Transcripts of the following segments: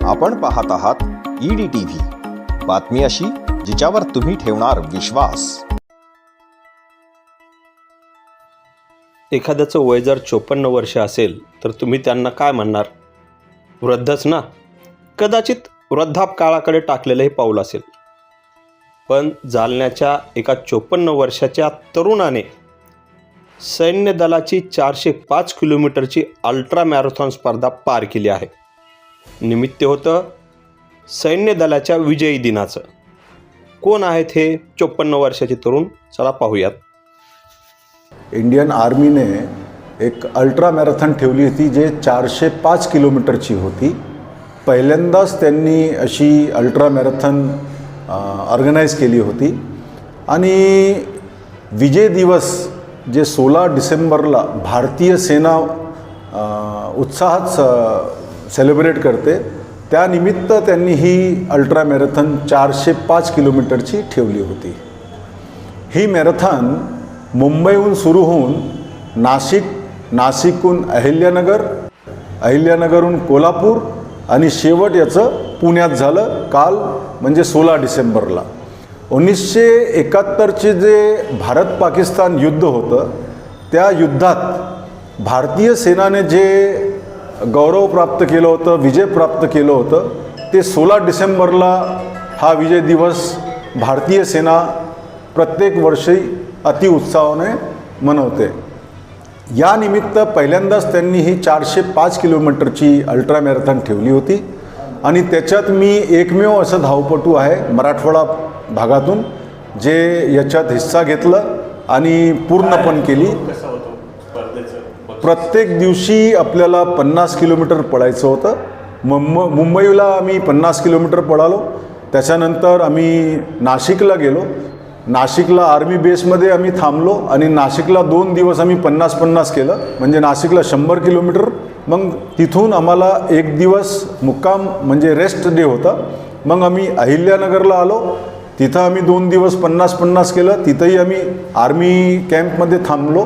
आपण पाहत आहात ईडी टीव्ही बातमी अशी जिच्यावर तुम्ही ठेवणार विश्वास. एखाद्याचं वय जर चोपन्न वर्ष असेल तर तुम्ही त्यांना काय म्हणणार? वृद्धच ना? कदाचित वृद्धाप काळाकडे टाकलेलं हे पाऊल असेल. पण जालन्याच्या एका चोपन्न वर्षाच्या तरुणाने सैन्य दलाची चारशे पाच किलोमीटरची अल्ट्रा मॅरेथॉन स्पर्धा पार केली आहे. निमित्त होतं सैन्य दलाच्या विजयी दिनाचं. कोण आहेत हे चोपन्न वर्षाचे तरुण? चला पाहूयात. इंडियन आर्मीने एक अल्ट्रा मॅरेथॉन ठेवली होती जे चारशे पाच किलोमीटरची होती. पहिल्यांदाच त्यांनी अशी अल्ट्रा मॅरेथॉन ऑर्गनाईज केली होती. आणि विजय दिवस जे सोळा डिसेंबरला भारतीय सेना उत्साहात सेलिब्रेट करते. त्यानिमित्त त्यांनी ही अल्ट्रा मॅरेथॉन चारशे पाच किलोमीटरची ठेवली होती. ही मॅरेथॉन मुंबईहून सुरू होऊन नाशिक नाशिकहून अहिल्यानगर अहिल्यानगरहून कोल्हापूर आणि शेवट याचं पुण्यात झालं. काल म्हणजे सोळा डिसेंबरला. उन्नीसशे एकाहत्तरचे जे भारत पाकिस्तान युद्ध होतं त्या युद्धात भारतीय सेनाने जे गौरव प्राप्त केलं होतं विजय प्राप्त केलं होतं. ते सोळा डिसेंबरला हा विजय दिवस भारतीय सेना प्रत्येक वर्षी अतिउत्साहाने मनवते. यानिमित्त पहिल्यांदाच त्यांनी ही चारशे पाच किलोमीटरची अल्ट्रा मॅरेथॉन ठेवली होती. आणि त्याच्यात मी एकमेव असं धावपटू आहे मराठवाडा भागातून जे याच्यात हिस्सा घेतलं आणि पूर्णपण केली. प्रत्येक दिवशी आपल्याला पन्नास किलोमीटर पळायचं होतं. मुंब मुंबईला आम्ही पन्नास किलोमीटर पळालो. त्याच्यानंतर आम्ही नाशिकला गेलो. नाशिकला आर्मी बेसमध्ये आम्ही थांबलो आणि नाशिकला दोन दिवस आम्ही पन्नास पन्नास केलं. म्हणजे नाशिकला शंभर किलोमीटर. मग तिथून आम्हाला एक दिवस मुक्काम म्हणजे रेस्ट डे होता. मग आम्ही अहिल्यानगरला आलो. तिथं आम्ही दोन दिवस पन्नास पन्नास केलं. तिथंही आम्ही आर्मी कॅम्पमध्ये थांबलो.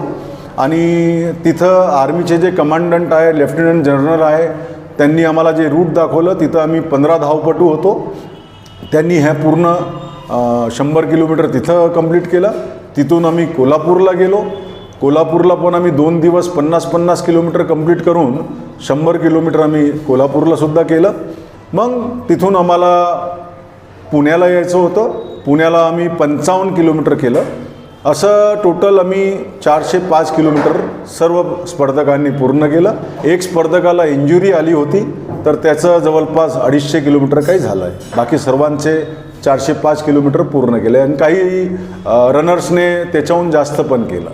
आणि तिथं आर्मीचे जे कमांडंट आहे लेफ्टनंट जनरल आहे त्यांनी आम्हाला जे रूट दाखवलं तिथं आम्ही पंधरा धावपटू होतो. त्यांनी ह्या पूर्ण शंभर किलोमीटर तिथं कंप्लीट केलं. तिथून आम्ही कोल्हापूरला गेलो. कोल्हापूरला पण आम्ही दोन दिवस पन्नास पन्नास किलोमीटर कंप्लीट करून शंभर किलोमीटर आम्ही कोल्हापूरला सुद्धा केलं. मग तिथून आम्हाला पुण्याला यायचं होतं. पुण्याला आम्ही पंचावन्न किलोमीटर केलं. असं टोटल आम्ही चारशे पाच किलोमीटर सर्व स्पर्धकांनी पूर्ण केलं. एक स्पर्धकाला इंजुरी आली होती तर त्याचं जवळपास अडीचशे किलोमीटर काही झालं आहे बाकी सर्वांचे चारशे पाच किलोमीटर पूर्ण केले आणि काही रनर्सने त्याच्याहून जास्त पण केलं.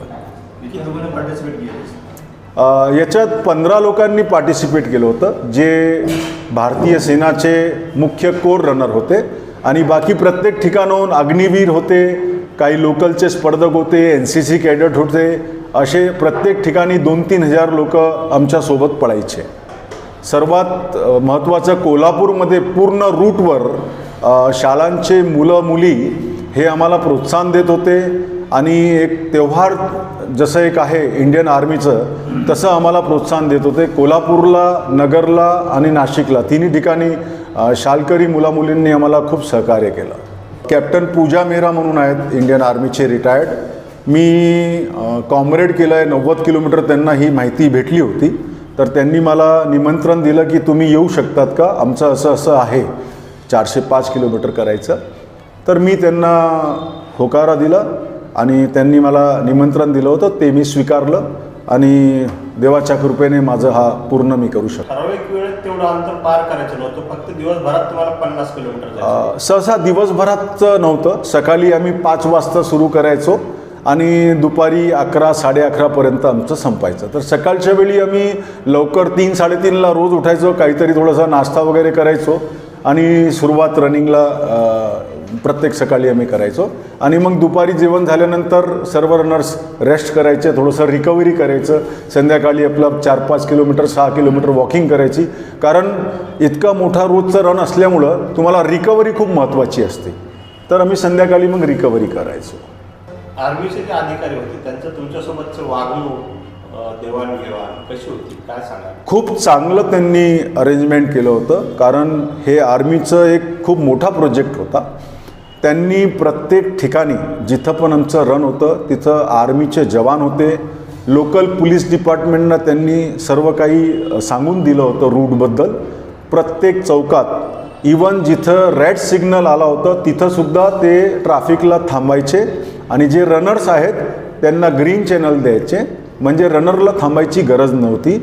याच्यात पंधरा लोकांनी पार्टिसिपेट केलं होतं जे भारतीय सेनाचे मुख्य कोर रनर होते. आणि बाकी प्रत्येक ठिकाणाहून अग्निवीर होते काही लोकलचे स्पर्धक होते एन सी सी कॅडेट होते असे प्रत्येक ठिकाणी दोन तीन हजार लोक आमच्यासोबत पळायचे. सर्वात महत्त्वाचं कोल्हापूरमध्ये पूर्ण रूटवर शाळांचे मुलं मुली हे आम्हाला प्रोत्साहन देत होते आणि एक त्योहार जसं एक आहे इंडियन आर्मीचं तसं आम्हाला प्रोत्साहन देत होते. कोल्हापूरला नगरला आणि नाशिकला तिन्ही ठिकाणी शालकरी मुलामुलींनी आम्हाला खूप सहकार्य केलं. कॅप्टन पूजा मेहरा म्हणून आहेत इंडियन आर्मीचे रिटायर्ड मी कॉम्रेड केलं आहे नव्वद किलोमीटर त्यांना ही माहिती भेटली होती. तर त्यांनी मला निमंत्रण दिलं की तुम्ही येऊ शकतात का? आमचं असं असं आहे. चारशे पाच किलोमीटर करायचं. तर मी त्यांना होकारा दिला आणि त्यांनी मला निमंत्रण दिलं होतं ते मी स्वीकारलं. आणि देवाच्या कृपेने माझं हा पूर्ण मी करू शकतो. ठराविक वेळेत तेवढं अंतर पार करायचं नव्हतं फक्त दिवसभरात तुम्हाला पन्नास किलोमीटर जायचं. अ, सहसा दिवसभरात नव्हतं. सकाळी आम्ही पाच वाजता सुरू करायचो आणि दुपारी अकरा साडे अकरापर्यंत आमचं संपायचं. तर सकाळच्या वेळी आम्ही लवकर तीन साडेतीनला रोज उठायचो काहीतरी थोडासा नाश्ता वगैरे करायचो आणि सुरुवात रनिंगला प्रत्येक सकाळी आम्ही करायचो. आणि मग दुपारी जेवण झाल्यानंतर सर्व रनर्स रेस्ट करायचे थोडंसं रिकव्हरी करायचं. संध्याकाळी आपलं चार पाच किलोमीटर सहा किलोमीटर वॉकिंग करायची. कारण इतका मोठा रोजचा रन असल्यामुळं तुम्हाला रिकव्हरी खूप महत्त्वाची असते. तर आम्ही संध्याकाळी मग रिकव्हरी करायचो. आर्मीचे जे अधिकारी होते त्यांचं तुमच्यासोबतचं वागणूक कशी होती? काय सांगा खूप चांगलं त्यांनी अरेंजमेंट केलं होतं. कारण हे आर्मीचं एक खूप मोठा प्रोजेक्ट होता. त्यांनी प्रत्येक ठिकाणी जिथं पण आमचं रन होतं तिथं आर्मीचे जवान होते. लोकल पोलीस डिपार्टमेंटनं त्यांनी सर्व काही सांगून दिलं होतं रूटबद्दल प्रत्येक चौकात इवन जिथं रेड सिग्नल आला होतं तिथंसुद्धा ते ट्राफिकला थांबायचे. आणि जे रनर्स आहेत त्यांना ग्रीन चॅनल द्यायचे. म्हणजे रनरला थांबायची गरज नव्हती.